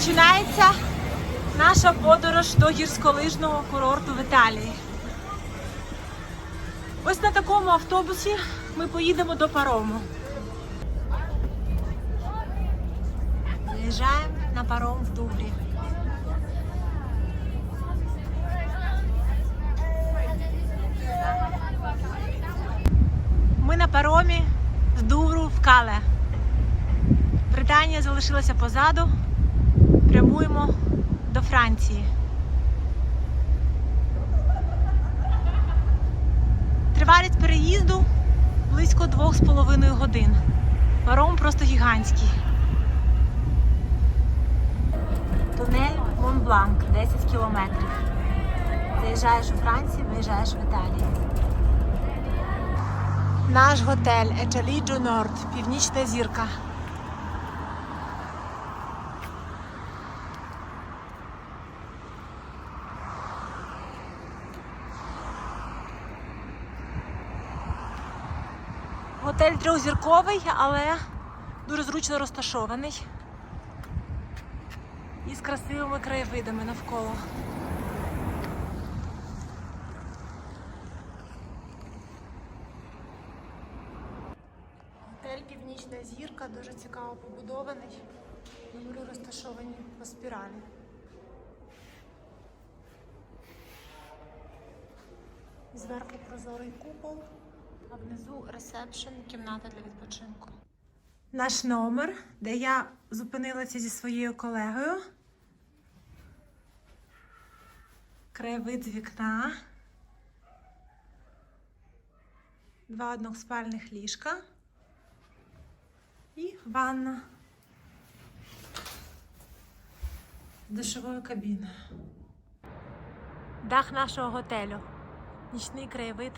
Починається наша подорож до гірськолижного курорту в Італії. Ось на такому автобусі ми поїдемо до парому. Заїжджаємо на паром в Дубрі. Ми на паромі з Дувру в Кале. Британія залишилася позаду. Прямуємо до Франції. Тривалість переїзду близько 2,5 годин. Паром просто гігантський. Тунель Монбланк 10 кілометрів. Заїжджаєш у Францію, виїжджаєш в Італію. Наш готель Ечаліджо Норд, Північна зірка. Готель трьохзірковий, але дуже зручно розташований. І з красивими краєвидами навколо. Готель Північна зірка дуже цікаво побудований. Номери розташовані по спіралі. Зверху прозорий купол, а внизу ресепшн, кімната для відпочинку. Наш номер, де я зупинилася зі своєю колегою. Краєвид з вікна. Два односпальних ліжка і ванна з душовою кабіною. Дах нашого готелю. Нічний краєвид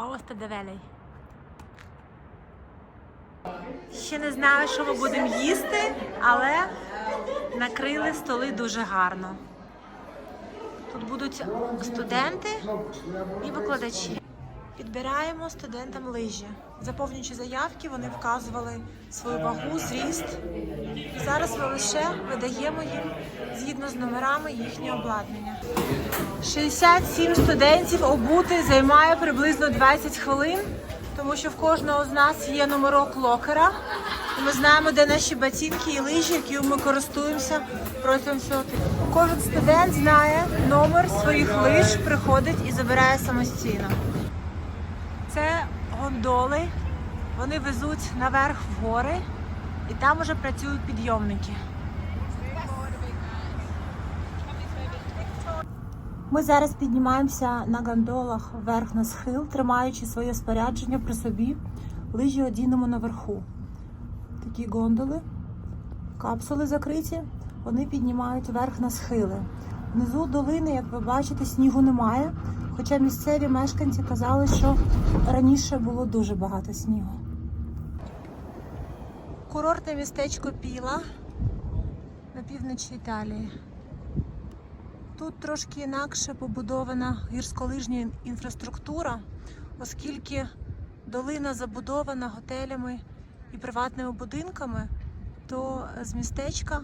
Аоста де Велей. Ще не знаю, що ми будемо їсти, але накрили столи дуже гарно. Тут будуть студенти і викладачі. Підбираємо студентам лижі. Заповнюючи заявки, вони вказували свою вагу, зріст. Зараз ми лише видаємо їм згідно з номерами їхнє обладнання. 67 студентів обути займає приблизно 20 хвилин, тому що в кожного з нас є номерок локера. Ми знаємо, де наші ботинки і лижі, які ми користуємося протягом всього тижня. Кожен студент знає номер своїх лиж, приходить і забирає самостійно. Це гондоли. Вони везуть наверх в гори і там уже працюють підйомники. Ми зараз піднімаємося на гондолах вверх на схил, тримаючи своє спорядження при собі. Лижі одінемо наверху. Такі гондоли, капсули закриті, вони піднімають вверх на схили. Внизу долини, як ви бачите, снігу немає. Хоча місцеві мешканці казали, що раніше було дуже багато снігу. Курортне містечко Піла на півночі Італії. Тут трошки інакше побудована гірськолижня інфраструктура, оскільки долина забудована готелями і приватними будинками, то з містечка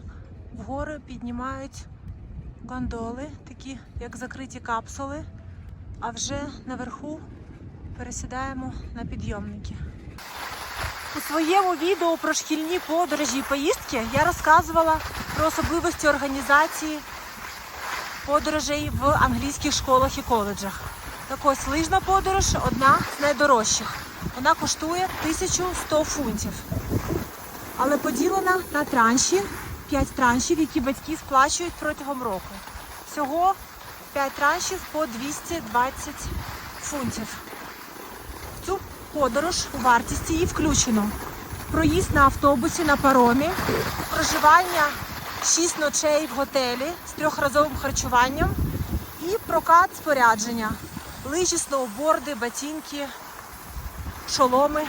вгори піднімають гондоли, такі як закриті капсули, а вже наверху пересідаємо на підйомники. У своєму відео про шкільні подорожі і поїздки я розказувала про особливості організації подорожей в англійських школах і коледжах. Так ось лижна подорож одна з найдорожчих. Вона коштує 1100 фунтів. Але поділена на транші, 5 траншів, які батьки сплачують протягом року. Всього 5 траншів по 220 фунтів. В цю подорож у вартість її включено. Проїзд на автобусі на паромі, проживання 6 ночей в готелі з трьохразовим харчуванням і прокат спорядження, лижі, сноуборди, ботинки, шоломи.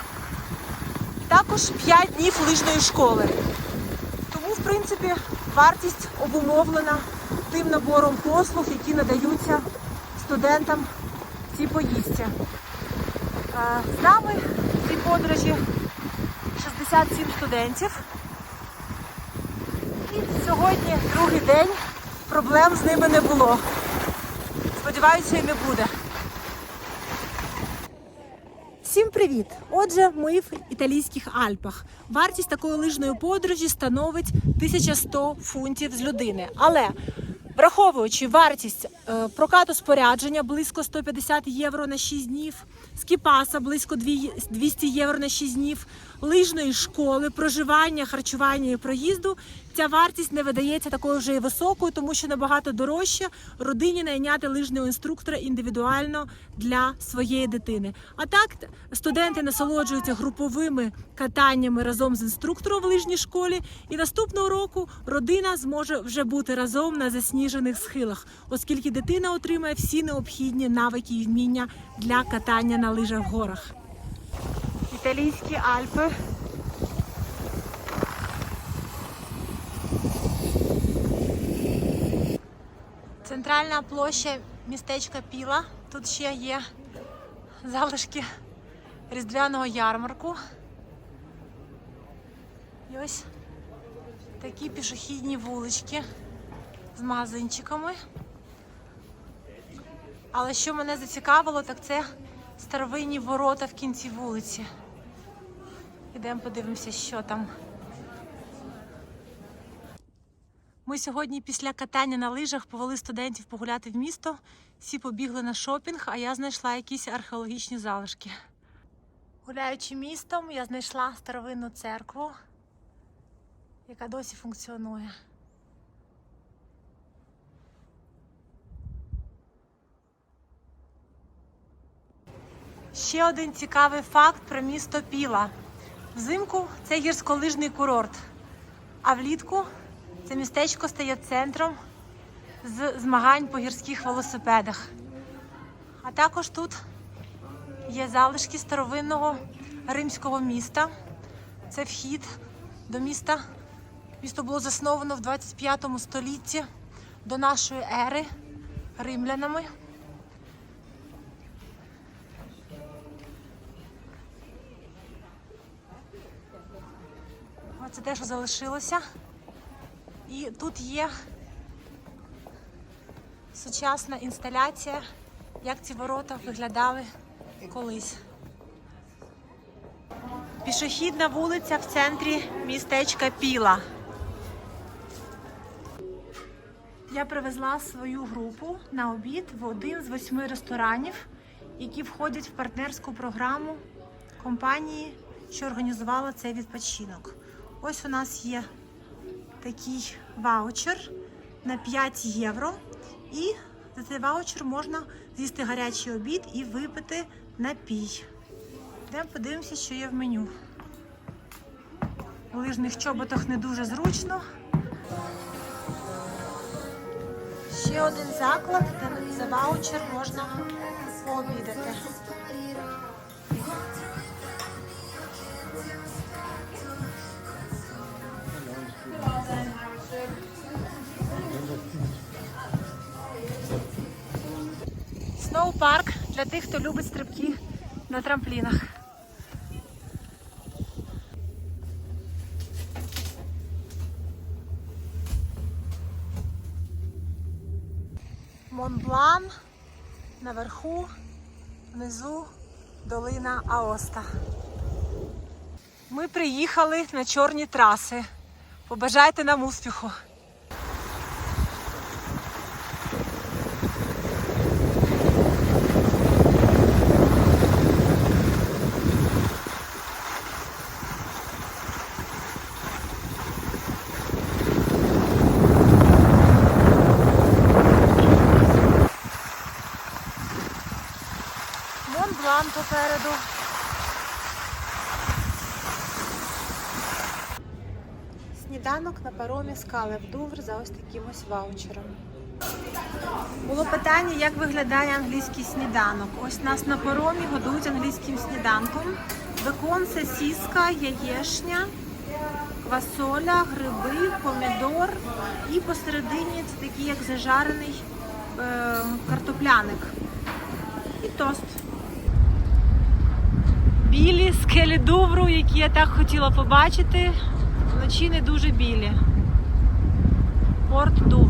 Також 5 днів лижної школи. Тому, в принципі, вартість обумовлена тим набором послуг, які надаються студентам цій поїздці. Е, З нами в цій подорожі 67 студентів. Сьогодні другий день, проблем з ними не було. Сподіваюся, і не буде. Всім привіт! Отже, ми в італійських Альпах. Вартість такої лижної подорожі становить 1100 фунтів з людини. Але враховуючи вартість е, прокату спорядження близько 150 євро на 6 днів, скіпаса близько 200 євро на 6 днів, лижної школи, проживання, харчування і проїзду, ця вартість не видається такою вже і високою, тому що набагато дорожче родині найняти лижного інструктора індивідуально для своєї дитини. А так студенти насолоджуються груповими катаннями разом з інструктором в лижній школі, і наступного року родина зможе вже бути разом на засніжених схилах, оскільки дитина отримає всі необхідні навики і вміння для катання на лижах в горах. Італійські Альпи. Центральна площа містечка Піла. Тут ще є залишки різдвяного ярмарку. І ось такі пішохідні вулички з магазинчиками. Але що мене зацікавило, так це старовинні ворота в кінці вулиці. Ідемо подивимося, що там. Ми сьогодні після катання на лижах повели студентів погуляти в місто. Всі побігли на шопінг, а я знайшла якісь археологічні залишки. Гуляючи містом, я знайшла старовинну церкву, яка досі функціонує. Ще один цікавий факт про місто Піла. Взимку це гірськолижний курорт, а влітку це містечко стає центром з змагань по гірських велосипедах. А також тут є залишки старовинного римського міста. Це вхід до міста. Місто було засновано в 25 столітті до нашої ери римлянами. Оце те, що залишилося. І тут є сучасна інсталяція, як ці ворота виглядали колись. Пішохідна вулиця в центрі містечка Піла. Я привезла свою групу на обід в один з восьми ресторанів, які входять в партнерську програму компанії, що організувала цей відпочинок. Ось у нас є такий ваучер на 5 євро. І за цей ваучер можна з'їсти гарячий обід і випити напій. Йдемо подивимося, що є в меню. У лижних чоботах не дуже зручно. Ще один заклад, де за ваучер можна пообідати. Сноупарк для тих, хто любить стрибки на трамплінах. Монблан наверху, внизу долина Аоста. Ми приїхали на чорні траси. Побажайте нам успіху! Монблан попереду. Сніданок на паромі скали в Дувр за ось таким ось ваучером. Було питання, як виглядає англійський сніданок. Ось нас на паромі годують англійським сніданком. Бекон, сосиска, яєшня, квасоля, гриби, помідор і посередині це такий як зажарений е, картопляник. І тост. Білі скелі Дувру, які я так хотіла побачити, вночі не дуже білі. Порт Дувр.